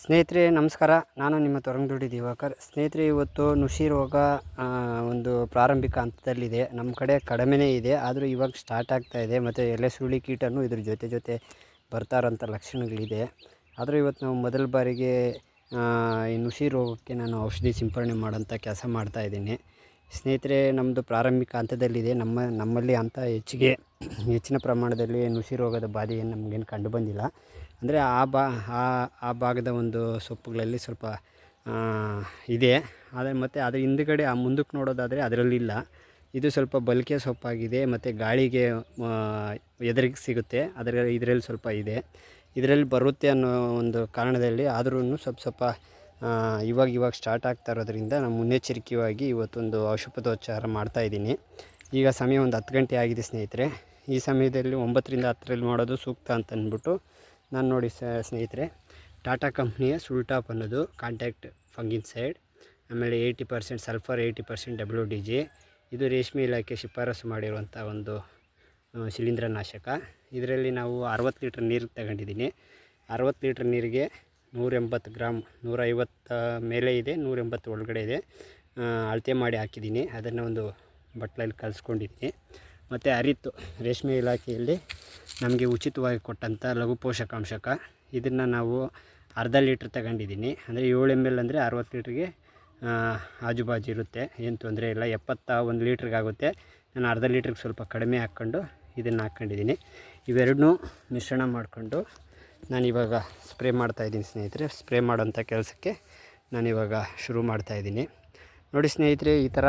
ಸ್ನೇಹಿತರೆ, ನಮಸ್ಕಾರ. ನಾನು ನಿಮ್ಮ ತೊರಂಗದುಡಿ ದಿವಾಕರ್. ಸ್ನೇಹಿತರೆ, ಇವತ್ತು ನುಷಿ ರೋಗ ಒಂದು ಪ್ರಾರಂಭಿಕ ಹಂತದಲ್ಲಿದೆ. ನಮ್ಮ ಕಡೆ ಕಡಿಮೆನೇ ಇದೆ. ಆದರೂ ಇವಾಗ ಸ್ಟಾರ್ಟ್ ಆಗ್ತಾ ಇದೆ. ಮತ್ತು ಎಲೆ ಸುಳಿ ಕೀಟನೂ ಇದ್ರ ಜೊತೆ ಜೊತೆ ಬರ್ತಾರಂಥ ಲಕ್ಷಣಗಳಿದೆ. ಆದರೂ ಇವತ್ತು ನಾವು ಮೊದಲ ಬಾರಿಗೆ ಈ ನುಷಿ ರೋಗಕ್ಕೆ ನಾನು ಔಷಧಿ ಸಿಂಪರಣೆ ಮಾಡೋಂಥ ಕೆಲಸ ಮಾಡ್ತಾಯಿದ್ದೀನಿ ಸ್ನೇಹಿತರೆ ನಮ್ಮದು ಪ್ರಾರಂಭಿಕ ಹಂತದಲ್ಲಿದೆ. ನಮ್ಮ, ನಮ್ಮಲ್ಲಿ ಅಂಥ ಹೆಚ್ಚಿಗೆ, ಹೆಚ್ಚಿನ ಪ್ರಮಾಣದಲ್ಲಿ ನುಸಿ ರೋಗದ ಬಾಧೆ ಏನು ನಮಗೇನು ಕಂಡು ಬಂದಿಲ್ಲ. ಅಂದರೆ ಆ ಬಾ, ಆ ಆ ಭಾಗದ ಒಂದು ಸೊಪ್ಪುಗಳಲ್ಲಿ ಸ್ವಲ್ಪ ಇದೆ. ಆದರೆ ಮತ್ತು ಅದರ ಹಿಂದುಗಡೆ, ಆ ಮುಂದಕ್ಕೆ ನೋಡೋದಾದರೆ ಅದರಲ್ಲಿಲ್ಲ ಇದು ಸ್ವಲ್ಪ ಬಲ್ಕೆ ಸೊಪ್ಪಾಗಿದೆ, ಮತ್ತು ಗಾಳಿಗೆ ಎದುರಿಗೆ ಸಿಗುತ್ತೆ. ಅದರ, ಇದರಲ್ಲಿ ಸ್ವಲ್ಪ ಇದೆ. ಇದರಲ್ಲಿ ಬರುತ್ತೆ ಅನ್ನೋ ಒಂದು ಕಾರಣದಲ್ಲಿ ಆದ್ರೂ ಸ್ವಲ್ಪ ಸ್ವಲ್ಪ ಇವಾಗ ಇವಾಗ ಸ್ಟಾರ್ಟ್ ಆಗ್ತಾ ಇರೋದ್ರಿಂದ ನಾನು ಮುನ್ನೆಚ್ಚರಿಕೆಯಾಗಿ ಇವತ್ತೊಂದು ಔಷಧೋಪಚಾರ ಮಾಡ್ತಾಯಿದ್ದೀನಿ ಈಗ ಸಮಯ ಒಂದು ಹತ್ತು ಗಂಟೆ ಆಗಿದೆ ಸ್ನೇಹಿತರೆ. ಈ ಸಮಯದಲ್ಲಿ ಒಂಬತ್ತರಿಂದ ಹತ್ತರಲ್ಲಿ ಮಾಡೋದು ಸೂಕ್ತ ಅಂತ ಅಂದ್ಬಿಟ್ಟು ನಾನು ನೋಡಿ ಸ್ನೇಹಿತರೆ, ಟಾಟಾ ಕಂಪ್ನಿಯ ಸುಲ್ಟಾಪ್ ಅನ್ನೋದು ಕಾಂಟ್ಯಾಕ್ಟ್ ಫಂಗಿನ್ ಸೈಡ್. ಆಮೇಲೆ eighty percent sulphur, eighty percent W D G ಇದು ರೇಷ್ಮೆ ಇಲಾಖೆ ಶಿಫಾರಸು ಮಾಡಿರುವಂಥ ಒಂದು ಶಿಲೀಂಧ್ರ ನಾಶಕ ಇದರಲ್ಲಿ ನಾವು ಅರವತ್ತು ಲೀಟ್ರ್ ನೀರು ತಗೊಂಡಿದ್ದೀನಿ. ಅರವತ್ತು ಲೀಟ್ರ್ ನೀರಿಗೆ ನೂರ ಎಂಬತ್ತು ಗ್ರಾಮ್ ನೂರೈವತ್ತ ಮೇಲೆ ಇದೆ ನೂರ ಎಂಬತ್ತು ಒಳಗಡೆ ಇದೆ. ಅಳತೆ ಮಾಡಿ ಹಾಕಿದ್ದೀನಿ. ಅದನ್ನು ಒಂದು ಬಟ್ಲಲ್ಲಿ ಕಲಿಸ್ಕೊಂಡಿದ್ದೀನಿ. ಮತ್ತು ಅರಿತು, ರೇಷ್ಮೆ ಇಲಾಖೆಯಲ್ಲಿ ನಮಗೆ ಉಚಿತವಾಗಿ ಕೊಟ್ಟಂಥ ಲಘು ಪೋಷಕಾಂಶಕ. ಇದನ್ನು ನಾವು ಅರ್ಧ ಲೀಟ್ರ್ ತಗೊಂಡಿದ್ದೀನಿ. ಅಂದರೆ ಏಳು ಎಂ ಎಲ್ ಅಂದರೆ ಅರವತ್ತು ಲೀಟ್ರಿಗೆ ಆಜುಬಾಜು ಇರುತ್ತೆ. ಏನು ತೊಂದರೆ ಇಲ್ಲ. ಎಪ್ಪತ್ತ ಒಂದು ಲೀಟ್ರಿಗೆ ಆಗುತ್ತೆ. ನಾನು ಅರ್ಧ ಲೀಟ್ರಿಗೆ ಸ್ವಲ್ಪ ಕಡಿಮೆ ಹಾಕ್ಕೊಂಡು ಇದನ್ನು ಹಾಕ್ಕೊಂಡಿದ್ದೀನಿ ಇವೆರಡನ್ನೂ ಮಿಶ್ರಣ ಮಾಡಿಕೊಂಡು ನಾನಿವಾಗ ಸ್ಪ್ರೇ ಮಾಡ್ತಾಯಿದ್ದೀನಿ ಸ್ನೇಹಿತರೆ. ಸ್ಪ್ರೇ ಮಾಡೋಂಥ ಕೆಲಸಕ್ಕೆ ನಾನಿವಾಗ ಶುರು ಮಾಡ್ತಾಯಿದ್ದೀನಿ ನೋಡಿ ಸ್ನೇಹಿತರೆ, ಈ ಥರ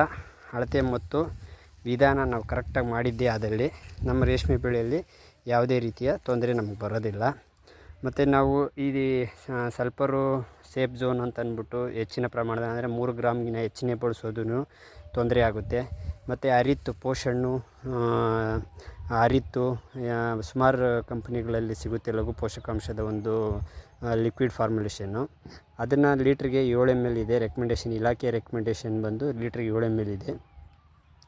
ಅಳತೆ ಮತ್ತು ವಿಧಾನ ನಾವು ಕರೆಕ್ಟಾಗಿ ಮಾಡಿದ್ದೇ ಆದಲ್ಲಿ ನಮ್ಮ ರೇಷ್ಮೆ ಬೆಳೆಯಲ್ಲಿ ಯಾವುದೇ ರೀತಿಯ ತೊಂದರೆ ನಮಗೆ ಬರೋದಿಲ್ಲ. ಮತ್ತು ನಾವು ಈ ಸಲ್ಪರು ಸೇಫ್ ಝೋನ್ ಅಂತ ಅಂದ್ಬಿಟ್ಟು ಹೆಚ್ಚಿನ ಪ್ರಮಾಣದ ಅಂದರೆ ಮೂರು ಗ್ರಾಮ್ಗಿನ ಹೆಚ್ಚಿನ ಬಳಸೋದೂ ತೊಂದರೆ ಆಗುತ್ತೆ. ಮತ್ತು ಅರಿತು ಪೋಷಣ್ಣು ಅರಿತು ಸುಮಾರು ಕಂಪ್ನಿಗಳಲ್ಲಿ ಸಿಗುತ್ತೆ ಲಘು ಪೋಷಕಾಂಶದ ಒಂದು ಲಿಕ್ವಿಡ್ ಫಾರ್ಮುಲೇಷನ್ನು ಅದನ್ನು ಲೀಟ್ರಿಗೆ ಏಳು ಎಂ ಎಲ್ ಇದೆ. ರೆಕಮೆಂಡೇಷನ್ ಇಲಾಖೆ ರೆಕಮೆಂಡೇಷನ್ ಬಂದು ಲೀಟ್ರಿಗೆ ಏಳು ಎಂ ಎಲ್ ಇದೆ.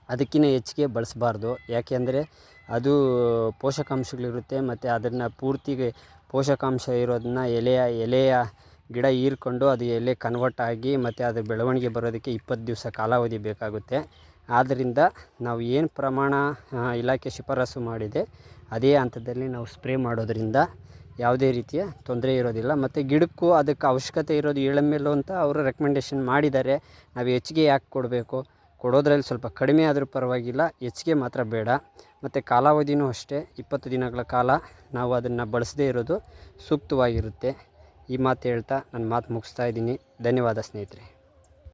ಅದಕ್ಕಿಂತ ಹೆಚ್ಚಿಗೆ ಬಳಸಬಾರ್ದು. ಯಾಕೆಂದರೆ ಅದು ಪೋಷಕಾಂಶಗಳಿರುತ್ತೆ ಮತ್ತು ಅದನ್ನು ಪೂರ್ತಿಗೆ ಪೋಷಕಾಂಶ ಇರೋದನ್ನ ಎಲೆಯ ಎಲೆಯ ಗಿಡ ಹೀರ್ಕೊಂಡು ಅದು ಎಲೆ ಕನ್ವರ್ಟ್ ಆಗಿ ಮತ್ತು ಅದು ಬೆಳವಣಿಗೆ ಬರೋದಕ್ಕೆ ಇಪ್ಪತ್ತು ದಿವಸ ಕಾಲಾವಧಿ ಬೇಕಾಗುತ್ತೆ. ಆದ್ದರಿಂದ ನಾವು ಏನು ಪ್ರಮಾಣ ಇಲಾಖೆ ಶಿಫಾರಸು ಮಾಡಿದೆ, ಅದೇ ಹಂತದಲ್ಲಿ ನಾವು ಸ್ಪ್ರೇ ಮಾಡೋದರಿಂದ ಯಾವುದೇ ರೀತಿಯ ತೊಂದರೆ ಇರೋದಿಲ್ಲ. ಮತ್ತು ಗಿಡಕ್ಕೂ ಅದಕ್ಕೆ ಅವಶ್ಯಕತೆ ಇರೋದು ಏಳಮೇಲು ಅಂತ ಅವರು ರೆಕಮೆಂಡೇಷನ್ ಮಾಡಿದ್ದಾರೆ. ನಾವು ಹೆಚ್ಚಿಗೆ ಯಾಕೆ ಕೊಡಬೇಕು? ಕೊಡೋದ್ರಲ್ಲಿ ಸ್ವಲ್ಪ ಕಡಿಮೆ ಆದರೂ ಪರವಾಗಿಲ್ಲ, ಹೆಚ್ಚಿಗೆ ಮಾತ್ರ ಬೇಡ. ಮತ್ತು ಕಾಲಾವಧಿನೂ ಅಷ್ಟೇ, ಇಪ್ಪತ್ತು ದಿನಗಳ ಕಾಲ ನಾವು ಅದನ್ನು ಬಳಸದೇ ಇರೋದು ಸೂಕ್ತವಾಗಿರುತ್ತೆ. ಈ ಮಾತು ಹೇಳ್ತಾ ನನ್ನ ಮಾತು ಮುಗಿಸ್ತಾ ಇದ್ದೀನಿ. ಧನ್ಯವಾದ ಸ್ನೇಹಿತರೆ.